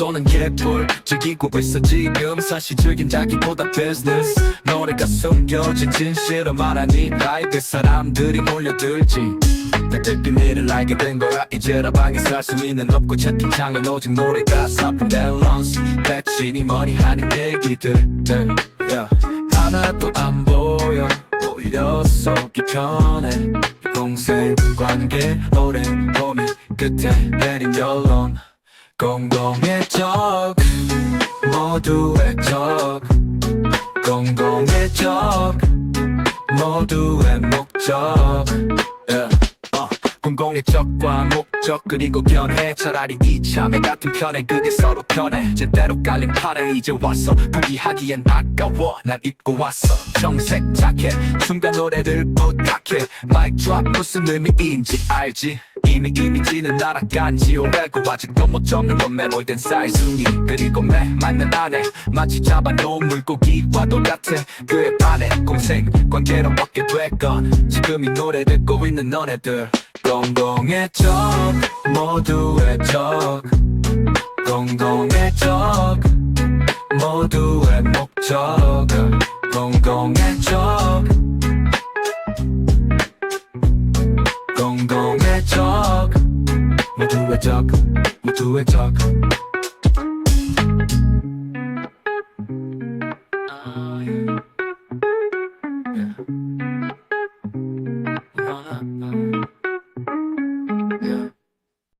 쏘는 개뿔 즐기고 있어 지금 사실적인 자기보다 비즈니스 노래가 숨겨진 진실을 말하니 라이브 사람들이 몰려들지. 내들빈 일을 알게 된 거야. 이제라 방에서 할수 있는 없고 채팅창은 오직 노래가 사뿐 밸런스. 배친이 뭐니 하는 얘기들. yeah. 하나도 안 보여. 오히려 속이 편해 동생 관계 오랜 고민 끝에 내린 결론. 공동의 적 모두의 적. 공동의 적 모두의 목적 공공의 적과 목적 그리고 견해. 차라리 이참에 같은 편에 그게 서로 편해. 제대로 깔린 판에 이제 왔어. 포기하기엔 아까워. 난 잊고 왔어. 정색 자켓 순간 노래들 부탁해. 마이크 드랍 무슨 의미인지 알지? 이미 이미지는 날아간 지. 오래고 아직도 못 적는 건 메모된 사이즈니 그리고 매 맞는 안에 마치 잡아놓은 물고기와 똑같아. 그에 반해 공생 관계로 얻게 됐건 지금 이 노래 듣고 있는 너네들 공동의 적 모두의 적 공동의 적 모두의 목적. 공동의 적 공동의 적 모두의 적 모두의 적